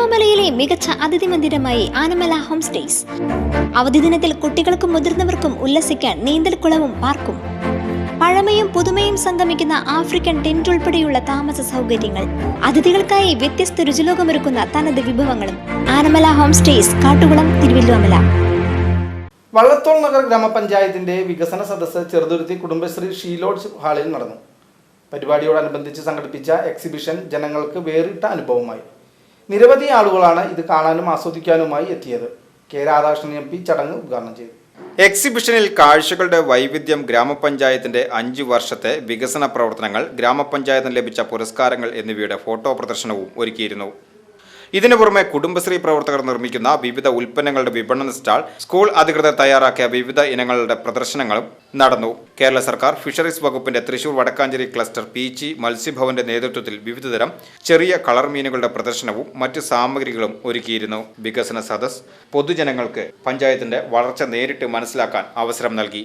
തിരുവല്ലോമലയിലെ മികച്ച അതിഥി മന്ദിരമായി Anamala home stays. അവധി ദിനത്തിൽ കുട്ടികൾക്കും മുതിർന്നവർക്കും ഉല്ലസിക്കാൻ നീന്തൽക്കുളവും പാർക്കും. പഴമയും പുതുമയും സംഗമിക്കുന്ന ആഫ്രിക്കൻ ടെന്റ് ഉൾപ്പെടെയുള്ള താമസ സൗകര്യങ്ങൾ. അതിഥികൾക്കായി വ്യത്യസ്ത രുചിലോകമൊരുക്കുന്ന തനത് വിഭവങ്ങളും. ആനമല ഹോം സ്റ്റേസ് കാട്ടുകുളം തിരുവല്ലോമല വള്ളത്തോൾ നഗർ ഗ്രാമപഞ്ചായത്തിന്റെ വികസന സദസ്സ് ചെറുതുരുത്തി കുടുംബശ്രീ ഷീലോഡ്സ് ഹാളിൽ നടന്നു. പരിപാടിയോടനുബന്ധിച്ച് സംഘടിപ്പിച്ച എക്സിബിഷൻ ജനങ്ങൾക്ക് വേറിട്ട അനുഭവമായി. നിരവധി ആളുകളാണ് ഇത് കാണാനും ആസ്വദിക്കാനുമായി എത്തിയത്. കെ രാധാകൃഷ്ണൻ എം പി ചടങ്ങ് ഉദ്ഘാടനം ചെയ്തു. എക്സിബിഷനിൽ കാഴ്ചകളുടെ വൈവിധ്യം ഗ്രാമപഞ്ചായത്തിന്റെ അഞ്ചു വർഷത്തെ വികസന പ്രവർത്തനങ്ങൾ ഗ്രാമപഞ്ചായത്തിന് ലഭിച്ച പുരസ്കാരങ്ങൾ എന്നിവയുടെ ഫോട്ടോ പ്രദർശനവും ഒരുക്കിയിരുന്നു. ഇതിനു പുറമെ കുടുംബശ്രീ പ്രവർത്തകർ നിർമ്മിക്കുന്ന വിവിധ ഉൽപ്പന്നങ്ങളുടെ വിപണന സ്റ്റാൾ സ്കൂൾ അധികൃതർ തയ്യാറാക്കിയ വിവിധ ഇനങ്ങളുടെ പ്രദർശനങ്ങളും നടന്നു. കേരള സർക്കാർ ഫിഷറീസ് വകുപ്പിന്റെ Thrissur Wadakkanchery cluster P G മത്സ്യഭവന്റെ നേതൃത്വത്തിൽ വിവിധതരം ചെറിയ കളർ മീനുകളുടെ പ്രദർശനവും മറ്റ് സാമഗ്രികളും ഒരുക്കിയിരുന്നു. വികസന സദസ് പൊതുജനങ്ങൾക്ക് പഞ്ചായത്തിന്റെ വളർച്ച നേരിട്ട് മനസ്സിലാക്കാൻ അവസരം നൽകി.